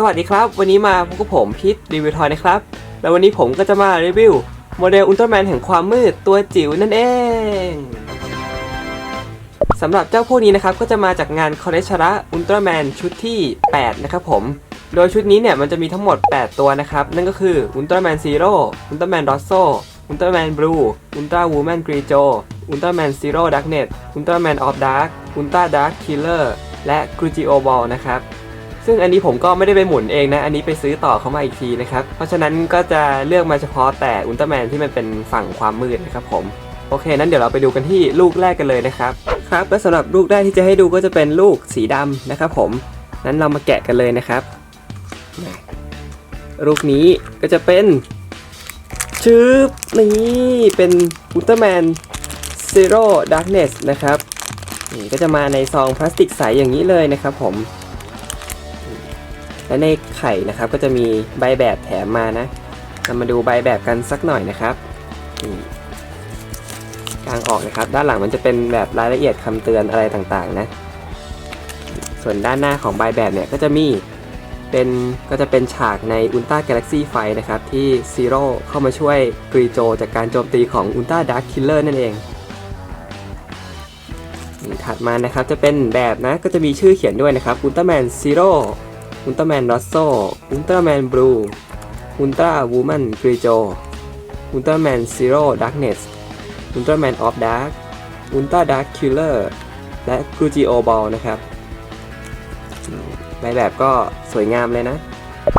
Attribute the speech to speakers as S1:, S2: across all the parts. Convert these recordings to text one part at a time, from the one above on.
S1: สวัสดีครับ วันนี้มาพบกับผมพิทรีวิวทอยนะครับ แล้ววันนี้ผมก็จะมารีวิว โมเดลอุลตร้าแมนแห่งความมืดตัวจิ๋วนั่นเองสำหรับเจ้าพวกนี้นะครับ ก็จะมาจากงานคอ l เลชระอุลตร้าแมนชุดที่ 8 นะครับผม โดยชุดนี้เนี่ยมันจะมีทั้งหมด 8 ตัวนะครับ นั่นก็คืออุลตร้าแมนซีโร่อุลตร้าแมนดอสโซอุลตร้าแมนบลูอุลตร้าวูแมนกรีโจอุลตร้าแมนซีโร่ดักเน็ตอุลตร้าแมนออฟดาร์กอุลตร้าดาร์กคิลเลอร์และกรูจิโอบอลนะครับ ซึ่งอันนี้ผมก็ไม่ได้ไปหมุนเองนะ อันนี้ไปซื้อต่อเข้ามาอีกทีนะครับ เพราะฉะนั้นก็จะเลือกมาเฉพาะแต่อุลตร้าแมนที่มันเป็นฝั่งความมืดนะครับผมโอเค นั้นเดี๋ยวเราไปดูกันที่ลูกแรกกันเลยนะครับ ครับ และสำหรับลูกแรกที่จะให้ดูก็จะเป็นลูกสีดำนะครับผม นั้นเรามาแกะกันเลยนะครับ ลูกนี้ก็จะเป็นชืบนี่เป็นอุลตร้าแมนซีโร่ดาร์กเนสนะครับ นี่ก็จะมาในซองพลาสติกใสอย่างนี้เลยนะครับผม และในไข่นะครับก็จะมีใบแบบแถมมานะเรามาดูใบแบบกันสักหน่อยนะครับกลางออกนะครับ ด้านหลังมันจะเป็นแบบรายละเอียดคำเตือนอะไรต่างๆนะ ส่วนด้านหน้าของใบแบบเนี่ยก็จะมีเป็นก็จะเป็นฉากใน Ultra Galaxy f i นะครับที่ซีโร่เข้ามาช่วยกรีโจจากการโจมตีของ Ultra Dark Killer นั่นเองถัดมานะครับจะเป็นแบบนะก็จะมีชื่อเขียนด้วยนะครับ Ultraman Zero อุลตร้าแมนรอสโซอุลตร้าแมนบลูอุลตร้าวูแมนกรีโจอุลตร้าแมนซีโร่ดาร์กเนสอุลตร้าแมนออฟดาร์กอุลตร้าดาร์กคิลเลอร์และกรูจิโอบอลนะครับใบแบบก็สวยงามเลยนะ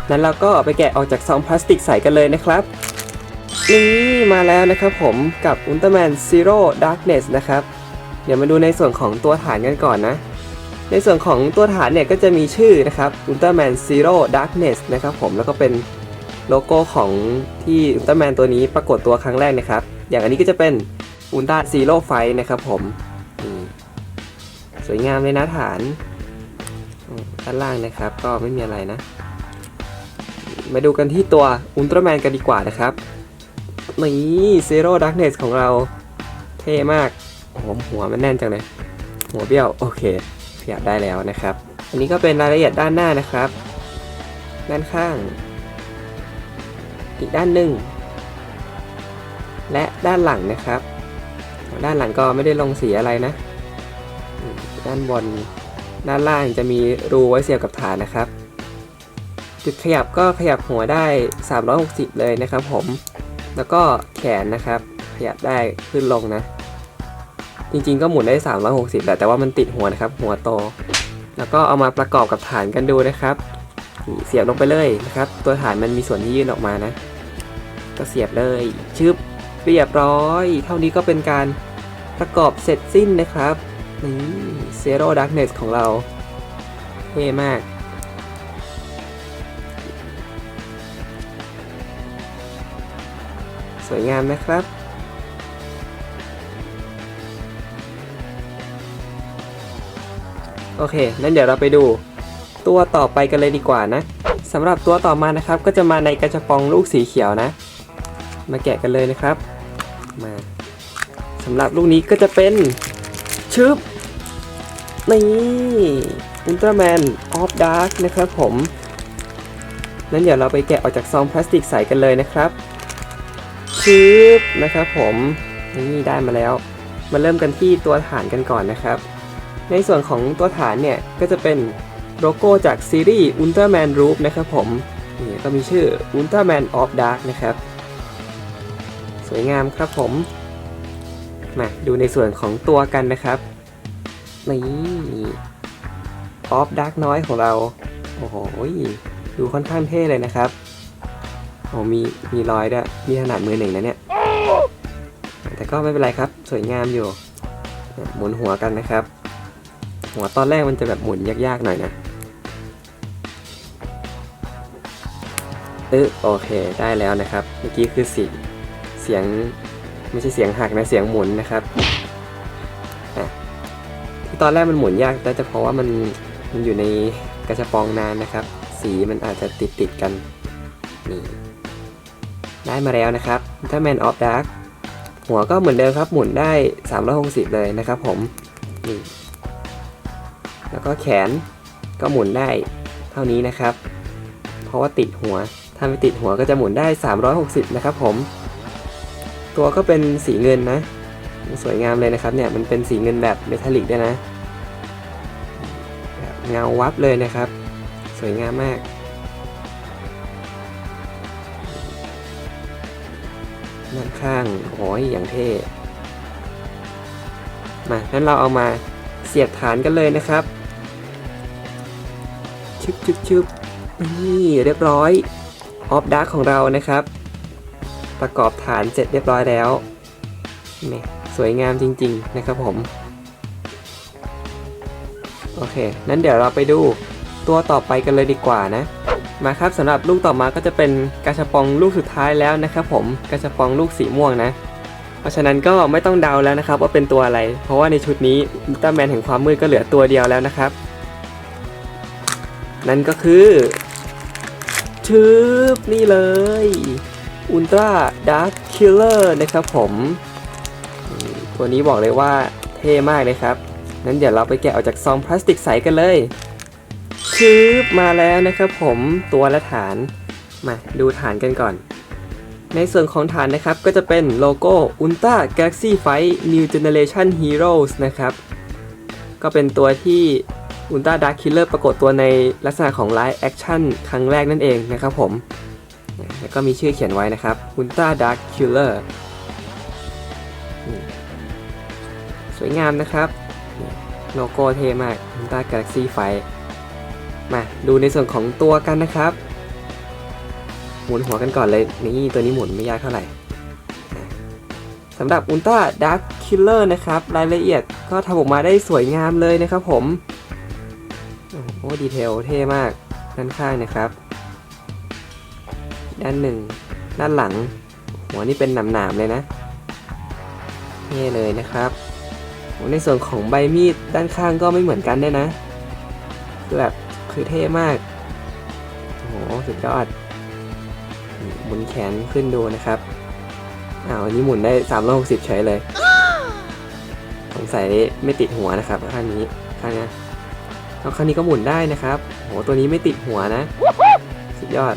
S1: นั้นเราก็ไปแกะออกจากซองพลาสติกใสกันเลยนะครับ นี่มาแล้วนะครับผมกับอุลตร้าแมนซีโร่ดาร์กเนสนะครับ เดี๋ยวมาดูในส่วนของตัวฐานกันก่อนนะ ในส่วนของตัวฐานเนี่ยก็จะมีชื่อนะครับ Ultraman Zero Darkness นะครับผมแล้วก็เป็นโลโก้ของที่ Ultraman ตัวนี้ปรากฏตัวครั้งแรกนะครับ อย่างอันนี้ก็จะเป็น Ultra Zero Fight นะครับผม สวยงามเลยนะฐาน ด้านล่างนะครับก็ไม่มีอะไรนะ มาดูกันที่ตัว Ultraman กันดีกว่านะครับ นี่ Zero Darkness ของเราเท่มากโอ้โหหัวมันแน่นจังเลย หัวเบี้ยว โอเค ยับได้แล้วนะครับ อันนี้ก็เป็นรายละเอียดด้านหน้านะครับ ด้านข้าง อีกด้านหนึ่ง และด้านหลังนะครับ ด้านหลังก็ไม่ได้ลงสีอะไรนะ ด้านบน ด้านล่างจะมีรูไว้เสียบกับฐานนะครับ จุดขยับก็ขยับหัวได้ 360 เลยนะครับผม แล้วก็แขนนะครับ ขยับได้ขึ้นลงนะ จริงๆก็หมุนได้ 360แหละแต่ว่ามันติดหัวนะครับ หัวโต แล้วก็เอามาประกอบกับฐานกันดูนะครับนี่เสียบลงไปเลยนะครับ ตัวฐานมันมีส่วนที่ยื่นออกมานะ ก็เสียบเลยชึบเรียบร้อย เท่านี้ก็เป็นการประกอบเสร็จสิ้นนะครับนี่ Zero Darkness ของเราเท่มากสวยงามนะครับ โอเคนั้นเดี๋ยวเราไปดู ตัวต่อไปกันเลยดีกว่านะสำหรับตัวต่อมานะครับ ก็จะมาในกระชับปองลูกสีเขียวนะ มาแกะกันเลยนะครับ มาสำหรับลูกนี้ก็จะเป็นชึบนี่อุลตร้าแมนออฟดาร์กนะครับผมนั้นเดี๋ยวเราไปแกะออกจากซองพลาสติกใสกันเลยนะครับชึบนะครับผมนี่ได้มาแล้ว มาเริ่มกันที่ตัวฐานกันก่อนนะครับ ในส่วนของตัวฐานเนี่ยก็จะเป็นโลโก้จากซีรีส์ Ultraman Roof นะครับผมนี่ก็มีชื่อ Ultraman of Dark นะครับ สวยงามครับผม มาดูในส่วนของตัวกันนะครับนี่ of Dark น้อยของเรา โอ้โหดูค่อนข้างเท่เลยนะครับโอ้มีมีรอยด้วยมีขนาดมือหนึ่งนะเนี่ย แต่ก็ไม่เป็นไรครับ สวยงามอยู่ หมุนหัวกันนะครับ หัวตอนแรกมันจะแบบหมุนยากๆหน่อยนะเออโอเคได้แล้วนะครับ เมื่อกี้คือสีเสียงไม่ใช่เสียงหักนะเสียงหมุนนะครับที่ตอนแรกมันหมุนยากแต่จะเพราะว่ามันมันอยู่ในกระชับปองนานนะครับ สีมันอาจจะติดติดกันนี่ได้มาแล้วนะครับถ้าแมนออฟดาร์กหัวก็เหมือนเดิมครับหมุนได้ 360 เลยนะครับผมนี่ แล้วก็แขนก็หมุนได้เท่านี้นะครับ เพราะว่าติดหัว ถ้าไม่ติดหัวก็จะหมุนได้ 360 นะครับผม ตัวก็เป็นสีเงินนะ สวยงามเลยนะครับเนี่ยมันเป็นสีเงินแบบเมทัลลิกด้วยนะแบบเงาวับเลยนะครับ สวยงามมากด้านข้างโอ้ยอย่างเท่ มางั้นเราเอามาเสียบฐานกันเลยนะครับ ชึบชึบชึบนี่เรียบร้อยออฟดาร์ของเรานะครับ ประกอบฐานเสร็จเรียบร้อยแล้วนี่สวยงามจริง ๆ นะครับผม โอเค นั้นเดี๋ยวเราไปดูตัวต่อไปกันเลยดีกว่านะมาครับสำหรับลูกต่อมาก็จะเป็นกาชาปองลูกสุดท้ายแล้วนะครับผมกาชาปองลูกสีม่วงนะ เพราะฉะนั้นก็ไม่ต้องเดาแล้วนะครับว่าเป็นตัวอะไร เพราะว่าในชุดนี้อุลตร้าแมนแห่งความมืดก็เหลือตัวเดียวแล้วนะครับ นั่นก็คือชืบนี่เลยอุลตร้าดาร์คคิลเลอร์นะครับผม ตัวนี้บอกเลยว่าเท่มากเลยครับ นั้นเดี๋ยวเราไปแกะออกจากซองพลาสติกใสกันเลยชืบมาแล้วนะครับผมตัวและฐาน มาดูฐานกันก่อน ในส่วนของฐานนะครับก็จะเป็นโลโก้ Ultra Galaxy Fight New Generation Heroes นะครับ ก็เป็นตัวที่ Ultra Dark Killer ปรากฏตัวในลักษณะของ Live Action ครั้งแรกนั่นเองนะครับผม แล้วก็มีชื่อเขียนไว้นะครับ Ultra Dark Killer นี่สวยงามนะครับ โลโก้เท่มาก Ultra Galaxy Fight มาดูในส่วนของตัวกันนะครับ หมุนหัวกันก่อนเลยนี่ตัวนี้หมุนไม่ยากเท่าไหร่สำหรับ Ultra Dark Killer นะครับ รายละเอียดก็ทำออกมาได้สวยงามเลยนะครับผม อ้ดีเทลเท่มาก ด้านข้างนะครับ ด้านหนึ่ง ด้านหลัง หัวนี่เป็นหนามๆเลยนะเท่เลยนะครับในส่วนของใบมีดด้านข้างก็ไม่เหมือนกันด้วยนะแบบคือเท่มาก โอ้โห สุดยอด หมุนแขนขึ้นดูนะครับอ้าวอันนี้หมุนได้ 360เฉยเลย สงสัยไม่ติดหัวนะครับข้างนี้ข้างนี้ แล้วข้งนี้ก็หมุนได้นะครับโหตัวนี้ไม่ติดหัวนะ สุดยอด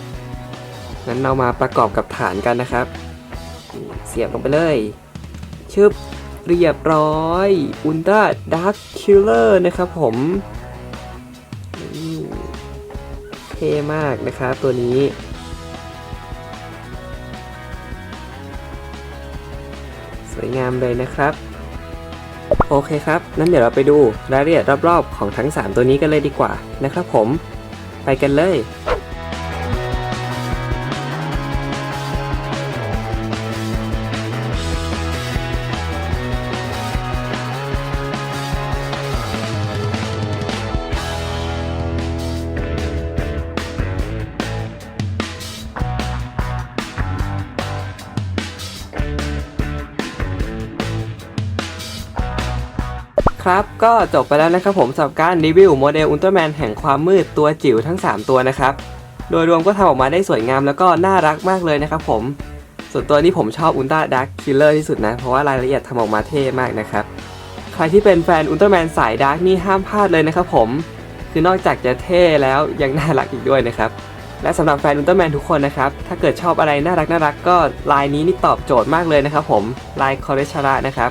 S1: งั้นเรามาประกอบกับฐานกันนะครับ เสียบลงไปเลย ชึบ เรียบร้อย Ultra Dark Killer นะครับผมเท่มากนะครับตัวนี้สวยงามเลยนะครับ โอเคครับ นั้นเดี๋ยวเราไปดูรายละเอียดรอบๆของทั้ง 3 ตัวนี้กันเลยดีกว่านะครับผม ไปกันเลย ครับก็จบไปแล้วนะครับผมสำหรับการรีวิวโมเดลอุลตร้าแมนแห่งความมืดตัวจิ๋วทั้ง 3 ตัวนะครับ โดยรวมก็ทำออกมาได้สวยงามแล้วก็น่ารักมากเลยนะครับผม ส่วนตัวนี้ผมชอบอุลตร้าดักคิลเลอร์ที่สุดนะ เพราะว่ารายละเอียดทำออกมาเท่มากนะครับ ใครที่เป็นแฟนอุลตร้าแมนสายดาร์กนี่ห้ามพลาดเลยนะครับผม คือนอกจากจะเท่แล้วยังน่ารักอีกด้วยนะครับ และสำหรับแฟนอุลตร้าแมนทุกคนนะครับ ถ้าเกิดชอบอะไรน่ารักน่ารักก็ลายนี้นี่ตอบโจทย์มากเลยนะครับผม ลายคอร์เรชาระนะครับ